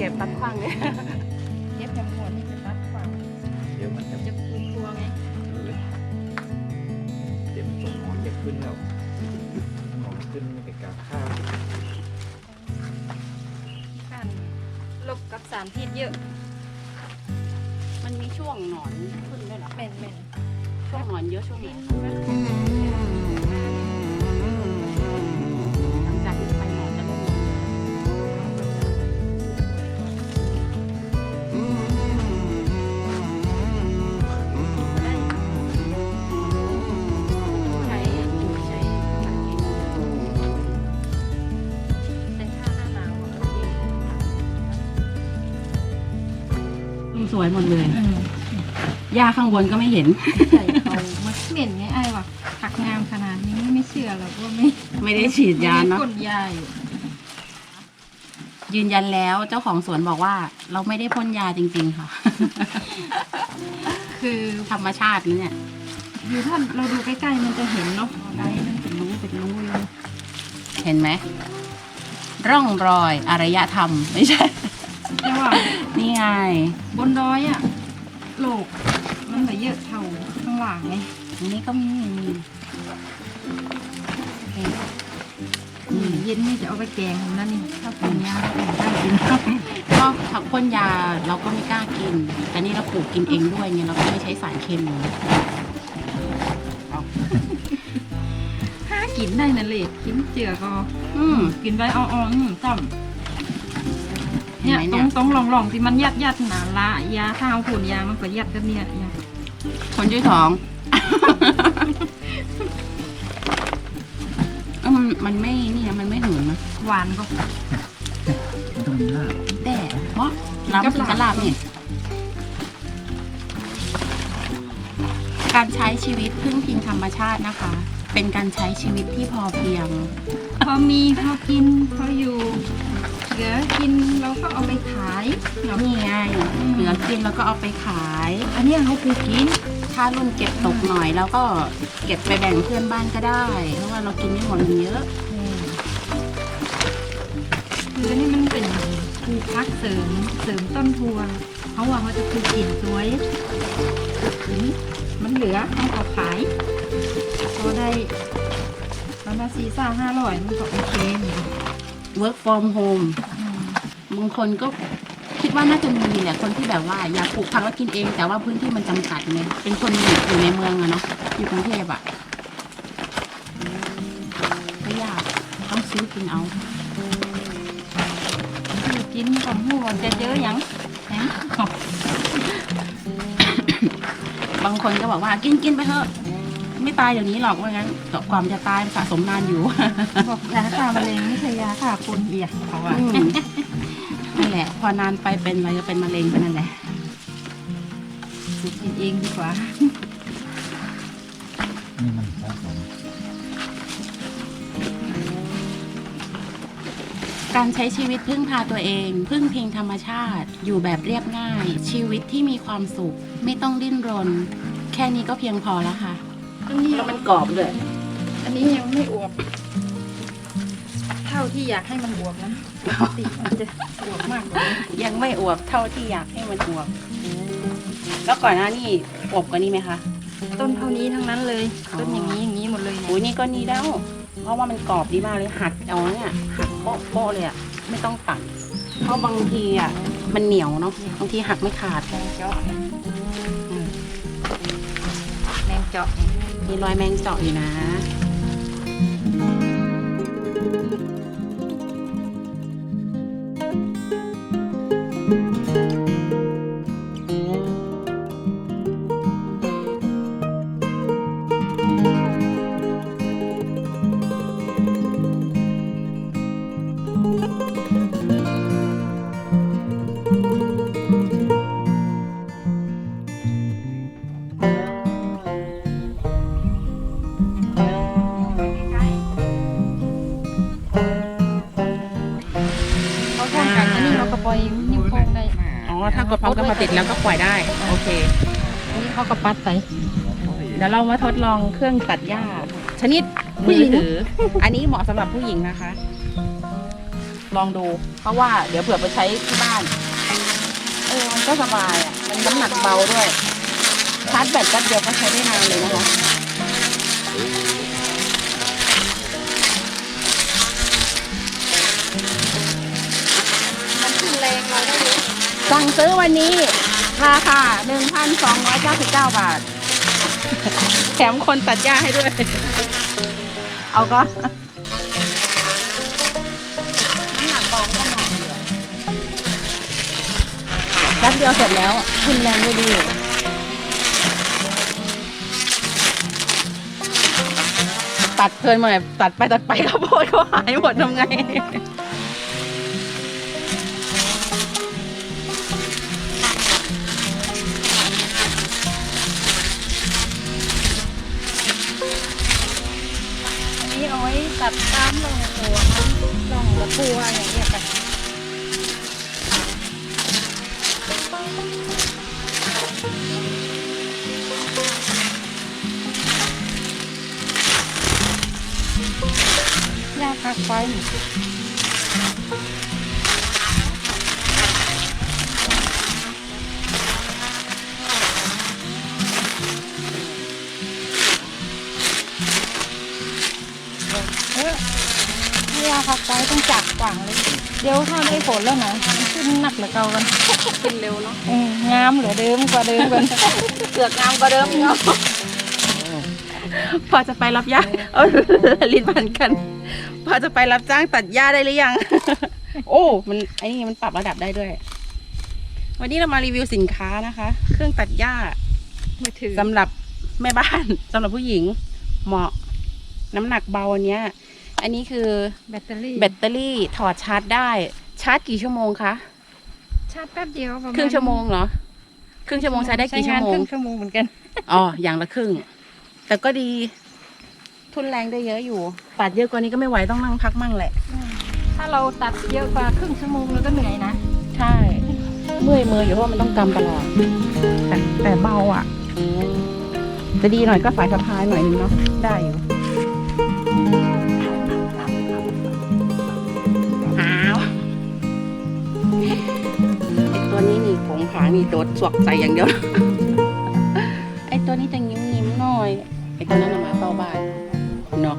ขี้เกียจเก็บตัดขว้างเลยเก็บจำนวนนี่จะตัดฝั่งเดี๋ยวมันจะจะปูครัวไงเดี๋ยวมันส่งหมอนจะขึ้นแล้วหมอนขึ้นมันจะกาข้าวการลบกับสารพิษเยอะ มันมีช่วงหนอนขึ้นด้วยเหรอแม่นแม่นช่วงหนอนเยอะช่วงไหน อืมสวยหมดเลยหญ้าข้างบนก็ไม่เห็น ใส่เขามาเหม็นไงไอ้วะผักงามขนาดนี้ไม่เชื่อหรอกว่าไม่ไม่ได้ฉีดยาไม่ได้เนาะพ่นยาอยู่ยืนยันแล้วเจ้าของสวนบอกว่า เราไม่ได้พ่นยาจริง ๆ ค่ะ คือธรรมชาตินี่เนี่ย อยู่ถ้าเราดูใกล้ๆมันจะเห็นเนาะไอ้มันเป็นรูเป็นรูเลยเห็นไหมร่องรอยอารยธรรมไม่ใช่แต่ว่านี่ ไง บนดอยอะโลกมันแบบเยอะเท่าข้างหลังไงอันนี้ก็มีมีเห็นอืมเย็นนี่จะเอาไปแกงนั่นนี่ถ้าเป็นยาก็เป็นได้กินก็ผักพ่นยาเราก็ไม่กล้ากิน แต่นี่เราปลูกกินเองด้วยไงเราก็ไม่ใช้สารเคมีหากินได้นั่นเลยกินเจือก็ อืมกินไว้อ่อนๆอืมจ้ำเห็นเนี่ยไหมตรเนี่งยตรงหลองหลองๆที่มันยัดยัดหนาละยาข้าวผุนยามันก็ยัดกันเนี่ยยาคนช่วยท้องเออมันมันไม่นี่นะมันไม่หืนนะหวานก็ มันต้องมีลาบแต่เพราะน้ำถึงกระลาบนี่การใช้ชีวิตพึ่งพิงธรรมชาตินะคะ เป็นการใช้ชีวิตที่พอเพียง พอมีพอกินพออยู่ เหลือกินเราก็เอาไปขายเนาะนี่ไง เหลือกินแล้วก็เอาไปขาย อันเนี้ยเขาคือกิน ถ้ารุ่นเก็บตกหน่อย แล้วก็เก็บไปแบ่งเพื่อนบ้านก็ได้ เพราะว่าเรากินไม่หมดมันเยอะคืออันนี้มันเป็นปลูกพักเสริมเสริมต้นทัวเขาว่าเขาจะคือกินสวยกินมันเหลือให้เขาขายก็ได้ประมาณสี่ซ่าห้าร้อยมันก็โอเคอยู่ work from home อืมบางคนก็คิดว่าน่าจะมีแหละคนที่แบบว่าอยากปลูกผักแล้วกินเอง แต่ว่าพื้นที่มันจำกัดไงเป็นคนอยู่ในเมืองอะเนาะอยู่กรุงเทพอะก็ยากต้องซื้อกินเอาคือกินของหัวจะเจอหยังแหมบางคนก็บอกว่ากินกินไปเถอะ ไม่ตายเดี๋ยวนี้หรอกว่างั้นแต่ความจะตายสะสมนานอยู่ บอกยาฆ่ามะเร็งไม่ใช่ยาฆ่าคนเอียกเขาว่าอืม นั่นแหละ พอนานไปเป็นอะไรก็เป็นมะเร็งไปนั่นแหละกินเองดีกว่า นี่มันสะสมการใช้ชีวิตพึ่งพาตัวเอง พึ่งพิงธรรมชาติ อยู่แบบเรียบง่าย ชีวิตที่มีความสุข ไม่ต้องดิ้นรน แค่นี้ก็เพียงพอแล้วค่ะ อันนี้แล้วมันกรอบเลยอันนี้ยังไม่อวบเท่าที่อยากให้มันอวบนะปกติมันจะอวบมากกว่านี้ยังไม่อวบเท่าที่อยากให้มันอวบแล้วก่อนหน้านี่อวบกว่านี้ไหมคะ ต้นเท่านี้ทั้งนั้นเลยอ๋อ ต้นอย่างนี้อย่างนี้หมดเลยเนี่อุ้ยยนี่ก็นี่แล้วเพราะว่ามันกรอบดีมากเลยหักเอาเนี่ยหักโป๊ะโป๊ะเลยอะไม่ต้องตัดเพราะบางทีอะมันเหนียวเนาะบางทีหักไม่ขาดแมงเจาะแมง เจาะ มีรอยแมงเจาะอยู่นะ ถ้ากดพร้อมกันพอติดแล้วก็ปล่อยได้ โอเคอันนี้เขาก็ปัดใส่เดี๋ยวเรามาทดลองเครื่องตัดหญ้า ชนิดมือถือ อันนี้เหมาะสำหรับผู้หญิงนะคะ ลองดู เพราะว่าเดี๋ยวเผื่อไปใช้ที่บ้าน เออ มันก็สบายอะ มันน้ำหนักเบาด้วย ชาร์จแบตแป๊บเดียวก็ใช้ได้นานเลยนะคะ สั่งซื้อวันนี้ราคา1,299 บาท แถมคนตัดหญ้าให้ด้วย เอาก็น้ำหนักเบเหมาะอยู่แป๊บเดียวเสร็จแล้วขึ้นแรงด้วยดีตัดเพลินหมาตัดไปตัดไปข้าวโพดเขาหายหมดทำไง เอาไว้ตัดตามลงหัวมันลงละปัวอย่างเงี้ยไปยาพักไฟ ไปต้องจับกว่างเลย เดี๋ยวถ้าได้ผลแล้วนะมันขึ้นหนักเหลือเก่ากันขึ้นเร็วเนาะเอองามเหลือเดิมกว่าเดิมกันเกือกงามกว่าเดิมเนาะพอจะไปรับหญ้าเออลิ้นพันกัน พอจะไปรับจ้างตัดหญ้าได้หรือยัง โอ้ มันไอ้นี่มันปรับระดับได้ด้วย วันนี้เรามารีวิวสินค้านะคะ เครื่องตัดหญ้ามือถือสำหรับแม่บ้านสำหรับผู้หญิง เหมาะ น้ำหนักเบาอันเนี้ย อันนี้คือแบตเตอรี่แบตเตอรี่ถอดชาร์จได้ ชาร์จกี่ชั่วโมงคะชาร์จแป๊บเดียวประมาณครึ่งชั่วโมงเหรอครึ่งชั่วโมงใช้ได้กี่ชั่วโมใช้งงานครึ่งชั่วโมงเหมือนกันอ๋ออย่างละครึ่ง แต่ก็ดี ทุนแรงได้เยอะอยู่ตัดเยอะกว่านี้ก็ไม่ไหวต้องนั่งพักมั่งแหละ ถ้าเราตัดเยอะกว่าครึ่งชั่วโมงเราก็เหนื่อยนะใช่เมื่อยมืออยู่เพราะว่ามันต้องกำตลอดแต่แต่เบาอะ จะดีหน่อยก็สายสะพายหน่อยนึงเนาะได้อยู่ ผมขางนีโดดสวกใส่อย่างเดียว ไอ้ตัวนี้จะงิ้มๆหน่อย ไอ้ตัวนั้นมาเฝ้าบ้านเนาะ